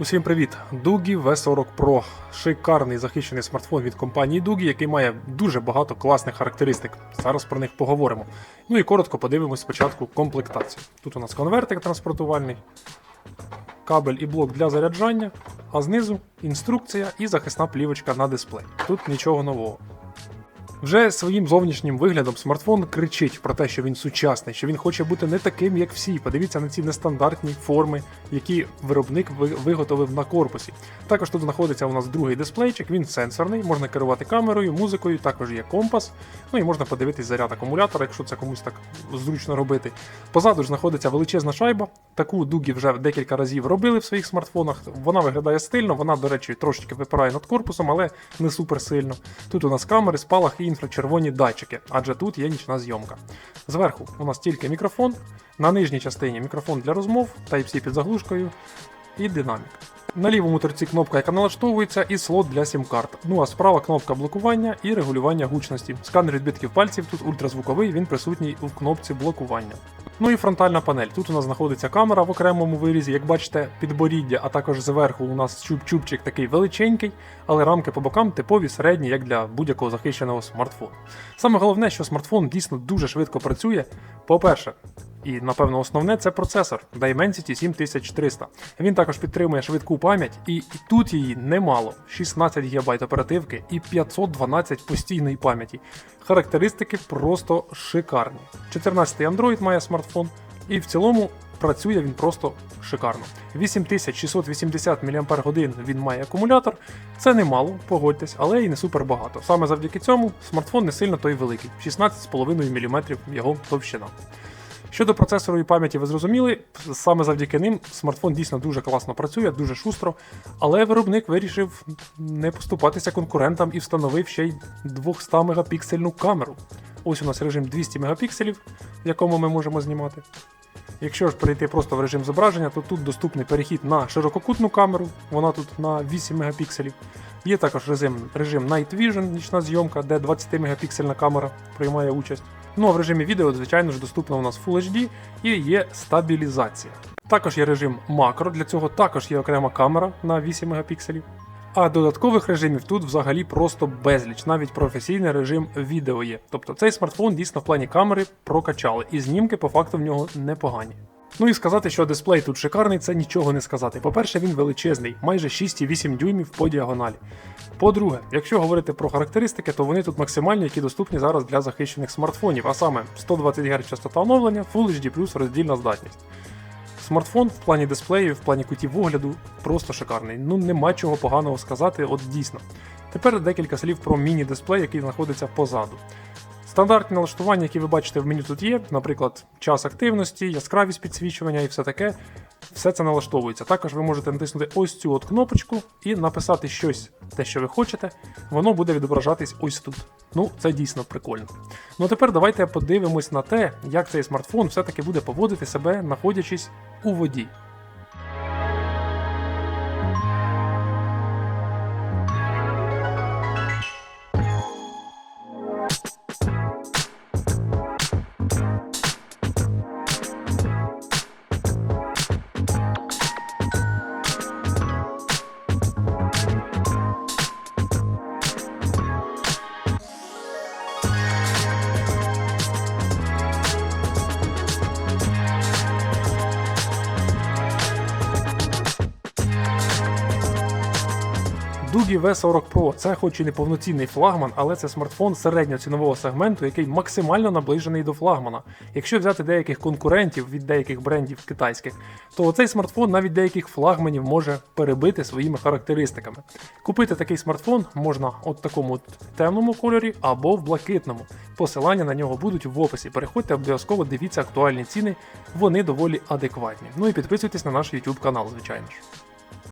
Усім привіт! Дугі V40 Pro шикарний захищений смартфон від компанії Дугі, який має дуже багато класних характеристик. Зараз про них поговоримо. Ну і коротко подивимось спочатку комплектацію. Тут у нас конвертик транспортувальний, кабель і блок для заряджання, а знизу інструкція і захисна плівочка на дисплей. Тут нічого нового. Вже своїм зовнішнім виглядом смартфон кричить про те, що він сучасний, що він хоче бути не таким, як всі. Подивіться на ці нестандартні форми, які виробник виготовив на корпусі. Також тут знаходиться у нас другий дисплейчик, він сенсорний, можна керувати камерою, музикою, також є компас. Ну і можна подивитись заряд акумулятора, якщо це комусь так зручно робити. Позаду ж знаходиться величезна шайба. Таку дугі вже декілька разів робили в своїх смартфонах. Вона виглядає стильно, вона, до речі, трошечки випирає над корпусом, але не супер сильно. Тут у нас камери, спалах і інфрачервоні датчики, адже тут є нічна зйомка. Зверху у нас тільки мікрофон, на нижній частині мікрофон для розмов, Type-C під заглушкою і динамік. На лівому торці кнопка, яка налаштовується, і слот для сім-карт. Ну а справа кнопка блокування і регулювання гучності. Сканер відбитків пальців тут ультразвуковий, він присутній у кнопці блокування. Ну і фронтальна панель. Тут у нас знаходиться камера в окремому вирізі. Як бачите, підборіддя, а також зверху у нас чуб-чубчик такий величенький, але рамки по бокам типові середні, як для будь-якого захищеного смартфону. Саме головне, що смартфон дійсно дуже швидко працює. По-перше, і напевно основне це процесор Dimensity 7300. Він також підтримує швидку пам'ять, і, тут її немало: 16 ГБ оперативки і 512 постійної пам'яті. Характеристики просто шикарні. 14-й Android має смартфон, і в цілому працює він просто шикарно. 8680 мАч він має акумулятор. Це немало, погодьтесь, але і не супер багато. Саме завдяки цьому смартфон не сильно той великий 16,5 мм його товщина. Щодо процесору і пам'яті, ви зрозуміли, саме завдяки ним смартфон дійсно дуже класно працює, дуже шустро, але виробник вирішив не поступатися конкурентам і встановив ще й 200 мегапіксельну камеру. Ось у нас режим 200 мегапікселів, в якому ми можемо знімати. Якщо ж перейти просто в режим зображення, то тут доступний перехід на ширококутну камеру, вона тут на 8 мегапікселів. Є також режим, режим Night Vision, нічна зйомка, де 20 мегапіксельна камера приймає участь. Ну а в режимі відео, звичайно ж, доступна у нас Full HD і є стабілізація. Також є режим макро, для цього також є окрема камера на 8 мегапікселів. А додаткових режимів тут взагалі просто безліч, навіть професійний режим відео є. Тобто цей смартфон дійсно в плані камери прокачали, і знімки по факту в нього непогані. Ну і сказати, що дисплей тут шикарний, це нічого не сказати. По-перше, він величезний, майже 6,8 дюймів по діагоналі. По-друге, якщо говорити про характеристики, то вони тут максимальні, які доступні зараз для захищених смартфонів, а саме 120 Гц частота оновлення, Full HD роздільна здатність. Смартфон в плані дисплею, в плані кутів огляду просто шикарний. Ну нема чого поганого сказати, от дійсно. Тепер декілька слів про міні-дисплей, який знаходиться позаду. Стандартні налаштування, які ви бачите в меню тут є, наприклад, час активності, яскравість підсвічування і все таке. Все це налаштовується. Також ви можете натиснути ось цю от кнопочку і написати щось, те, що ви хочете, воно буде відображатись ось тут. Ну, це дійсно прикольно. Ну а тепер давайте подивимось на те, як цей смартфон все-таки буде поводити себе, знаходячись у воді. Дугі V40 Pro це хоч і не повноцінний флагман, але це смартфон середньоцінового сегменту, який максимально наближений до флагмана. Якщо взяти деяких конкурентів від деяких брендів китайських, то цей смартфон навіть деяких флагманів може перебити своїми характеристиками. Купити такий смартфон можна от такому от темному кольорі або в блакитному. Посилання на нього будуть в описі. Переходьте обов'язково, дивіться актуальні ціни, вони доволі адекватні. Ну і підписуйтесь на наш YouTube канал, звичайно ж.